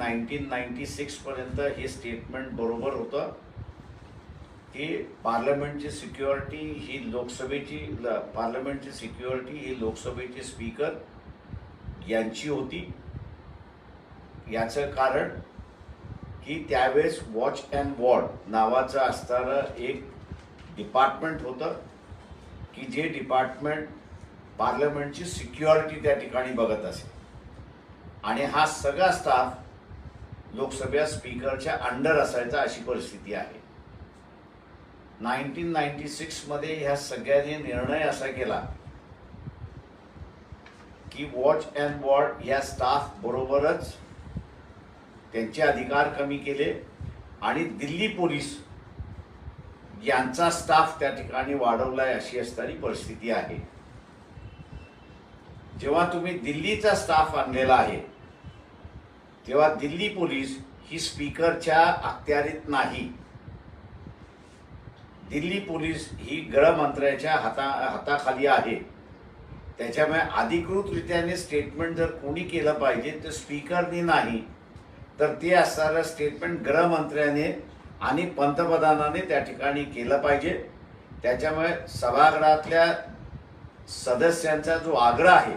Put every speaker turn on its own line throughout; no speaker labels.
Nineteen ninety सिक्सपर्यंत हे statement बरोबर होतं की पार्लमेंटची सिक्युरिटी ही लोकसभेची ल- पार्लमेंटची सिक्युरिटी ही लोकसभेचे स्पीकर यांची होती. याचं कारण की त्यावेळेस वॉच अँड वॉर्ड नावाचं असणारं एक डिपार्टमेंट होतं की जे डिपार्टमेंट पार्लमेंटची सिक्युरिटी त्या ठिकाणी बघत असे. आणि हा सगळा स्टाफ लोकसभा स्पीकरच्या अंडर असायचा अशी परिस्थिती आहे. नाईन्टीन नाईन्टी सिक्समध्ये ह्या सगळ्यांनी निर्णय असा केला की वॉच अँड वॉर्ड या स्टाफ बरोबरच त्यांचे अधिकार कमी केले आणि दिल्ली पोलीस यांचा स्टाफ त्या ठिकाणी वाढवलाय अशी असणारी परिस्थिती आहे. जेव्हा तुम्ही दिल्लीचा स्टाफ आणलेला आहे तेव्हा दिल्ली पोलीस ही स्पीकरच्या अखत्यारीत नाही. दिल्ली पोलीस ही गृहमंत्र्याच्या हाता हाताखाली आहे. त्याच्यामुळे अधिकृतरित्याने स्टेटमेंट जर कोणी केलं पाहिजे तर स्पीकरनी नाही. तर ते असणारं स्टेटमेंट गृहमंत्र्याने आणि पंतप्रधानाने त्या ठिकाणी केलं पाहिजे. त्याच्यामुळे सभागृहातल्या सदस्यांचा जो आग्रह आहे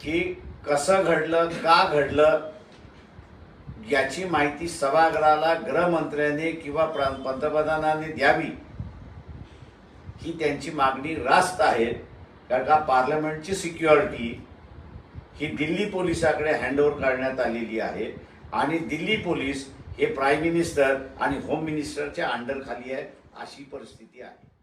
की कसं घडलं का घडलं याची माहिती सभागृहाला गृहमंत्र्याने किंवा प्र- पंतप्रधानाने द्यावी. ही त्यांची मागणी रास्त आहे कारण का पार्लमेंटची सिक्युरिटी ही दिल्ली पोलिसाकडे हँडओव्हर करण्यात आलेली आहे आणि दिल्ली पोलीस हे प्राईम मिनिस्टर आणि होम मिनिस्टरच्या अंडरखाली आहे अशी परिस्थिती आहे.